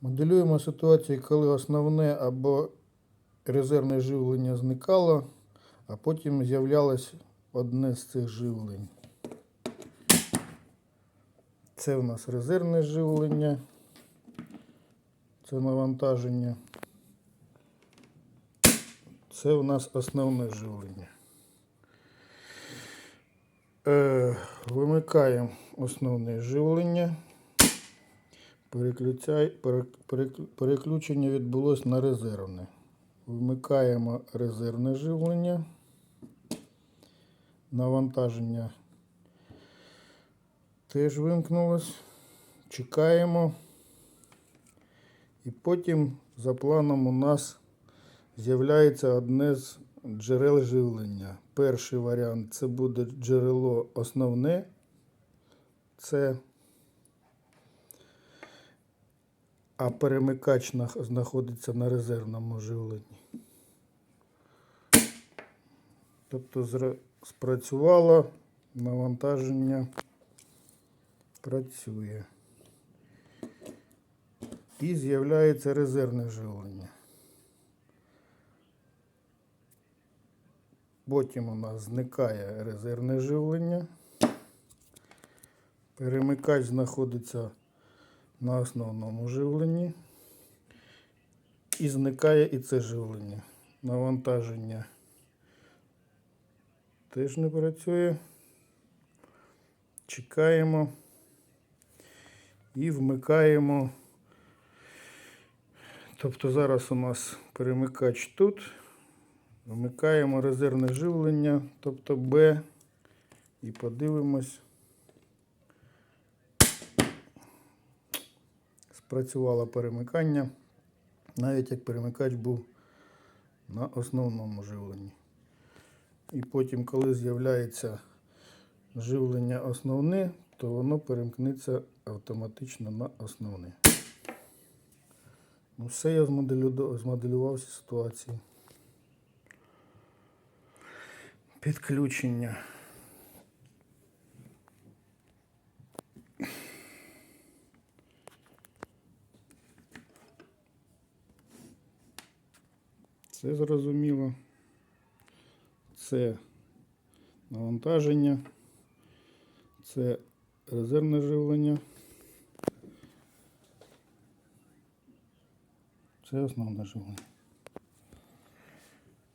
Моделюємо ситуацію, коли основне або резервне живлення зникало, а потім з'являлось одне з цих живлень. Це в нас резервне живлення, це навантаження. Це у нас основне живлення. Е, вимикаємо основне живлення. Переключення відбулось на резервне. Вмикаємо резервне живлення. Навантаження теж вимкнулось. Чекаємо. І потім за планом у нас з'являється одне з джерел живлення. Перший варіант це буде джерело основне. Це а перемикач знаходиться на резервному живленні. Тобто спрацювало навантаження працює. І з'являється резервне живлення. Потім у нас зникає резервне живлення. Перемикач знаходиться на основному живленні. І зникає і це живлення. Навантаження теж не працює. Чекаємо і вмикаємо. Тобто зараз у нас перемикач тут. Вмикаємо резервне живлення, тобто Б, і подивимось. Спрацювало перемикання, навіть як перемикач був на основному живленні. І потім, коли з'являється живлення основне, то воно перемкнеться автоматично на основне. Ну, все я змоделю- змоделював цю ситуацію. Підключення. Це зрозуміло. Це навантаження. Це резервне живлення. Це основне живлення.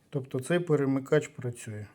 Тобто цей перемикач працює.